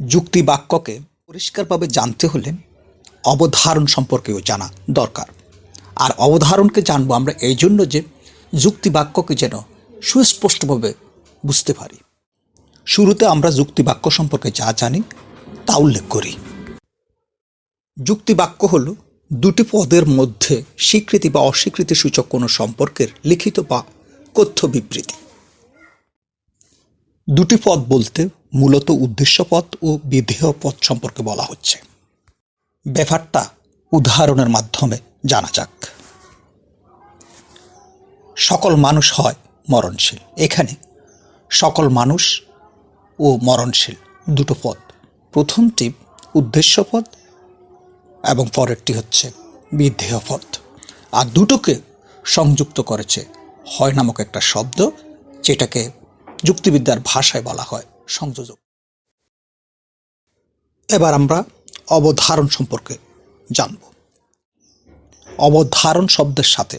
যুক্তি বাক্যকে পরিষ্কারভাবে জানতে হলে অবধারণ সম্পর্কেও জানা দরকার। আর অবধারণকে জানব আমরা এই জন্য যে যুক্তি বাক্যকে যেন সুস্পষ্টভাবে বুঝতে পারি। শুরুতে আমরা যুক্তি বাক্য সম্পর্কে যা জানি তা উল্লেখ করি। যুক্তি বাক্য হল দুটি পদের মধ্যে স্বীকৃতি বা অস্বীকৃতি সূচক কোনো সম্পর্কের লিখিত বা কথ্য বিবৃতি। দুটি পদ বলতে মূলত উদ্দেশ্য পদ ও বিধেয় পদ সম্পর্কে বলা হচ্ছে। ব্যাপারটা উদাহরণের মাধ্যমে জানা যাক। সকল মানুষ হয় মরণশীল। এখানে সকল মানুষ ও মরণশীল দুটো পদ। প্রথমটি উদ্দেশ্য পদ এবং পরেরটি হচ্ছে বিধেয় পদ। আর দুটোকে সংযুক্ত করেছে হয় নামক একটা শব্দ, যেটাকে যুক্তিবিদ্যার ভাষায় বলা হয়, সংযোজক। এবার আমরা অবধারণ সম্পর্কে জানব। অবধারণ শব্দের সাথে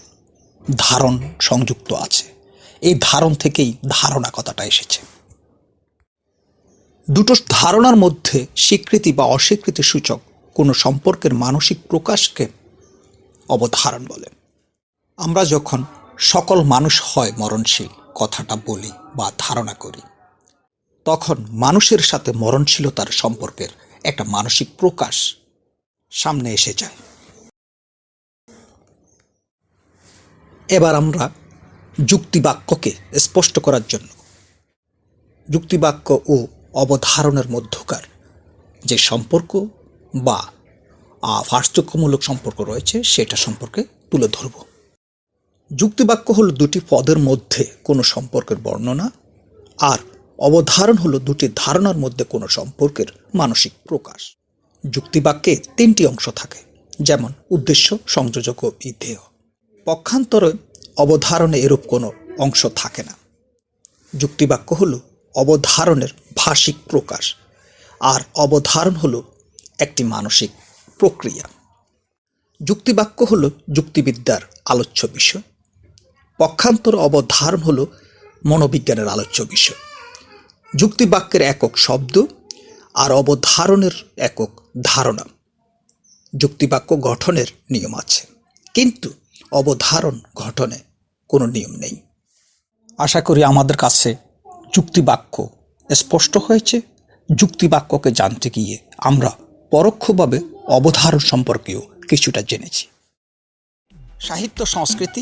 ধারণ সংযুক্ত আছে। এই ধারণ থেকেই ধারণা কথাটা এসেছে। দুটো ধারণার মধ্যে স্বীকৃতি বা অস্বীকৃতি সূচক কোনো সম্পর্কের মানসিক প্রকাশকে অবধারণ বলে। আমরা যখন সকল মানুষ হয় মরণশীল কথাটা বলি বা ধারণা করি। তখন মানুষের সাথে মরণশীলতার সম্পর্কের একটা মানসিক প্রকাশ সামনে এসে যায়। এবার আমরা যুক্তিবাক্যকে স্পষ্ট করার জন্য। যুক্তিবাক্য ও অবধারণের মধ্যকার যে সম্পর্ক বা আহ, পার্থক্যমূলক সম্পর্ক রয়েছে সেটা সম্পর্কে তুলে ধরব। যুক্তিবাক্য হলো দুটি পদের মধ্যে কোনো সম্পর্কের বর্ণনা আর অবধারণ হলো দুটি ধারণার মধ্যে কোনো সম্পর্কের মানসিক প্রকাশ। যুক্তিবাক্যে তিনটি অংশ থাকে, যেমন উদ্দেশ্য, সংযোজক ও বিধেয় পক্ষান্তরে অবধারণে এরূপ কোনো অংশ থাকে না। যুক্তিবাক্য হলো অবধারণের ভাষিক প্রকাশ আর অবধারণ হলো একটি মানসিক প্রক্রিয়া। যুক্তিবাক্য হলো যুক্তিবিদ্যার আলোচ্য বিষয়। পক্ষান্তর অবধারণ হলো মনোবিজ্ঞানের আলোচ্য বিষয়। যুক্তিবাক্যের একক শব্দ আর অবধারণের একক ধারণা। যুক্তিবাক্য গঠনের নিয়ম আছে, কিন্তু অবধারণ গঠনে কোনো নিয়ম নেই। আশা করি আমাদের কাছে যুক্তিবাক্য স্পষ্ট হয়েছে। যুক্তিবাক্যকে জানতে গিয়ে আমরা পরোক্ষভাবে অবধারণ সম্পর্কেও কিছুটা জেনেছি। সাহিত্য, সংস্কৃতি